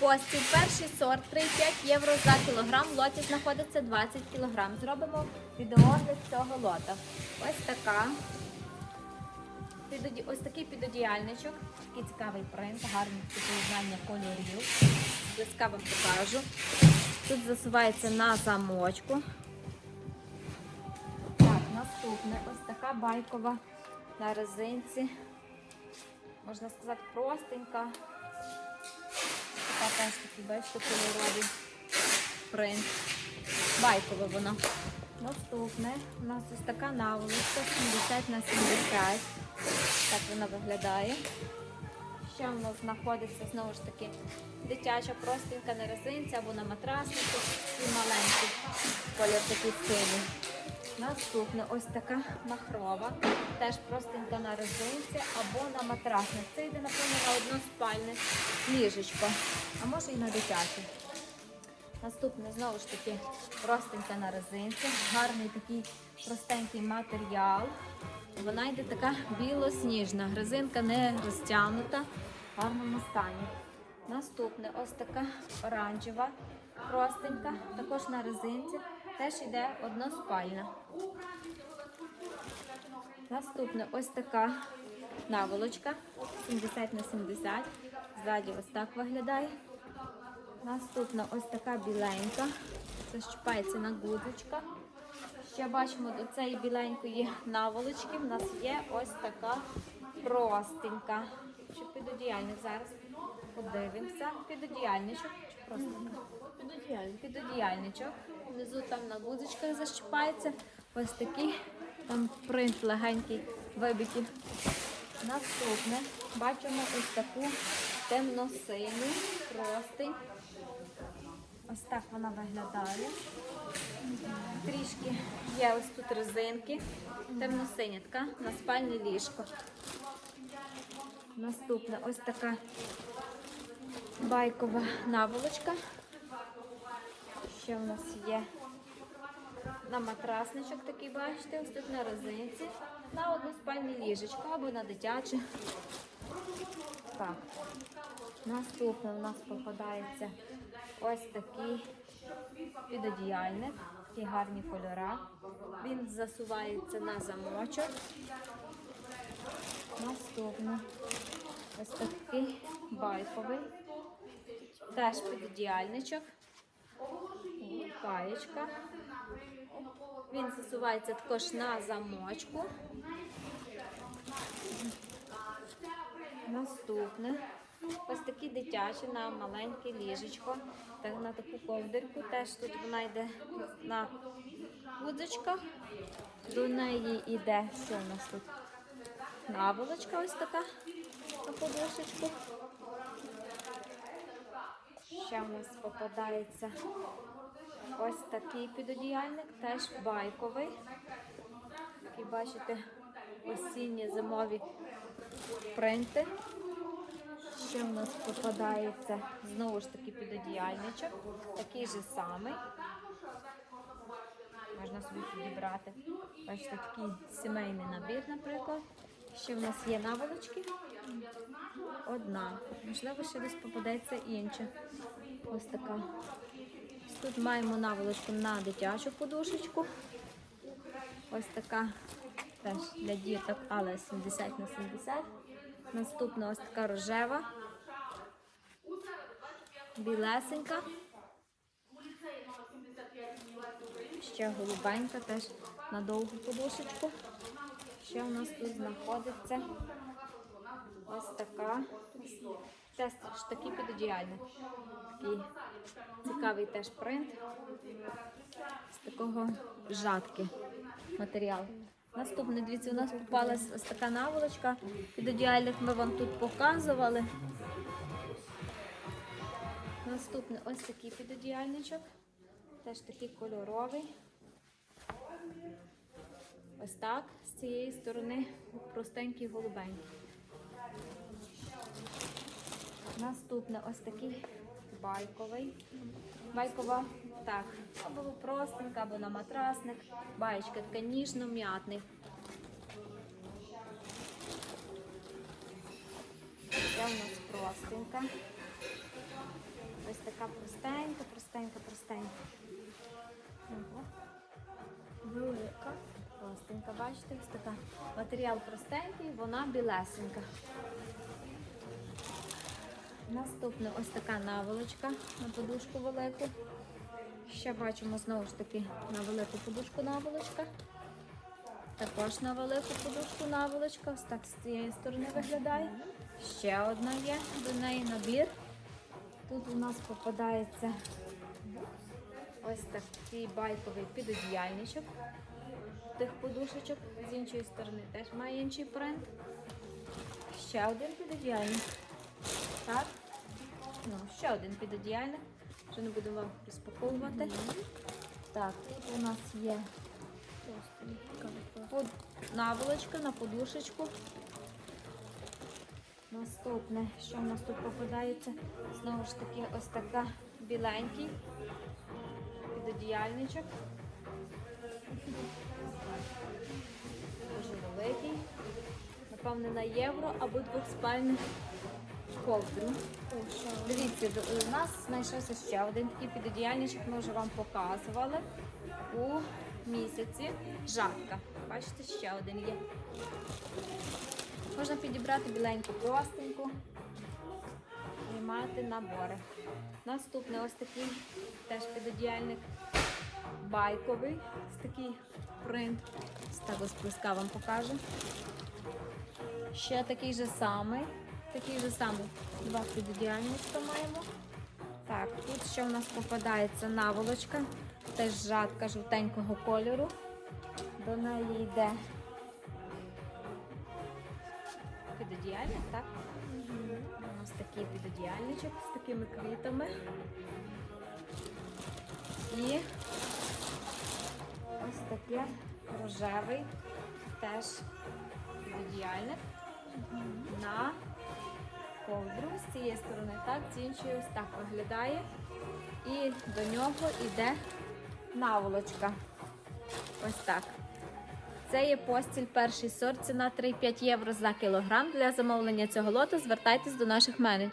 Постіль, перший сорт, 3,5 євро за кілограм. В лоті знаходиться 20 кілограм. Зробимо відеогляд цього лота. Ось така. Ось такий підодіяльничок. Такий цікавий принт, гарне поєднання кольорів. Близька вам покажу. Тут засувається на замочку. Так, наступне ось така байкова на резинці. Можна сказати, простенька. Теж такий, бачите, кольоровий принт. Байкова вона. Наступне у нас ось така наволочка 70 на 70. Так вона виглядає. Ще в нас знаходиться знову ж таки дитяча простенька на резинці або на матраснику і маленький колір такий синій. Наступне ось така махрова, теж простенька на резинці або на матрасник. Це йде, напевно, на односпальне ліжечко, а може і на дитяче. Наступне знову ж таки простенька на резинці, гарний такий простенький матеріал. Вона йде така білосніжна, резинка не розтягнута, в гарному стані. Наступне ось така оранжева, простенька, також на резинці, теж йде односпальна. Наступне ось така наволочка 70 на 70. Ззаді ось так виглядає. Наступна ось така біленька. Защіпається на гудочках. Ще бачимо до цієї біленької наволочки. В нас є ось така простенька. Чи підодіяльник зараз? Подивимося. Підодіяльничок. Підодіяльник. Підодіяльничок. Внизу там на гудзичках защіпається. Ось такий там принт легенький вибитий. Наступне бачимо ось таку темно-синю, простий. Ось так вона виглядає. Трішки є ось тут резинки. Темно-синя така на спальне ліжко. Наступна ось така байкова наволочка. Ще в нас є на матрасничок такий, бачите, ось тут на резинці, на односпальне ліжечко або на дитяче. Так. Наступне у нас попадається ось такий підодіяльник, такі гарні кольора. Він засувається на замочок. Наступне ось такий байковий, теж підодіяльничок. Паєчка. Він засувається також на замочку. Наступне. Ось такі дитячі на маленьке ліжечко. Так, на таку ковдирку. Теж тут вона йде на вудочках. До неї йде, що у нас тут? Наволочка ось така на подушечку. Ще в нас попадається ось такий підодіяльник, теж байковий. Такий, бачите, осінні зимові принти. Ще в нас попадається знову ж таки підодіяльничок, такий же самий. Можна собі підібрати. Бачите, такий сімейний набір, наприклад. Ще в нас є наволочки. Одна. Можливо, ще десь попадеться інша. Ось така. Тут маємо наволочку на дитячу подушечку. Ось така теж для діток, але 70 на 70. Наступна ось така рожева. Білесенька. Ще голубенька теж на довгу подушечку. Ще у нас тут знаходиться ось така. Це ж такий підодіяльник. Такий цікавий теж принт. З такого жатки матеріал. Наступне, дивіться, у нас попалась ось така наволочка. Підодіальник ми вам тут показували. Наступне ось такий підодіяльничок. Теж такий кольоровий. Ось так. З цієї сторони простенький голубенький. Наступне ось такий байковий. Байкова, так, або простенька, або на матрасник. Баєчка така ніжно-м'ятний. Це у нас простенька. Ось така простенька, простенька, простенька. Ого. Бачите, ось така. Матеріал простенький, вона білесенька. Наступна ось така наволочка на подушку велику. Ще бачимо знову ж таки на велику подушку наволочка. Також на велику подушку наволочка. Ось так з цієї сторони виглядає. Ще одна є до неї набір. Тут у нас попадається ось такий байковий підодіяльничок тих. З іншої сторони теж має інший принт. Ще один підодіяльник. Так. Ну, ще один підодіяльник. Вже не будемо вам розпаковувати. Так, тут у нас є под... наволочка на подушечку. Наступне, що в нас тут попадається? Знову ж таки, ось така біленький підодіяльничок. Дуже великий. Напевне, на євро або двохспальний ковдру. Дивіться, у нас знайшовся ще один такий підодіяльничок, ми вже вам показували у місяці. Жатка. Бачите, ще один є. Можна підібрати біленьку простеньку і мати набори. Наступний ось такий теж підодіяльник байковий. Такий принт. Ось так ось близька вам покажу. Ще такий же самий. Такий же самий. Два підодіяльничка маємо. Так, тут ще у нас попадається наволочка. Теж жатка жовтенького кольору. До неї йде підодіяльник, так? У нас такий підодіяльничок з такими квітами. Таке рожевий теж підодіяльник на ковдру з цієї сторони, так, з іншої ось так виглядає. І до нього йде наволочка. Ось так. Це є постіль перший сорт, ціна 3,5 євро за кілограм. Для замовлення цього лоту звертайтесь до наших менеджерів.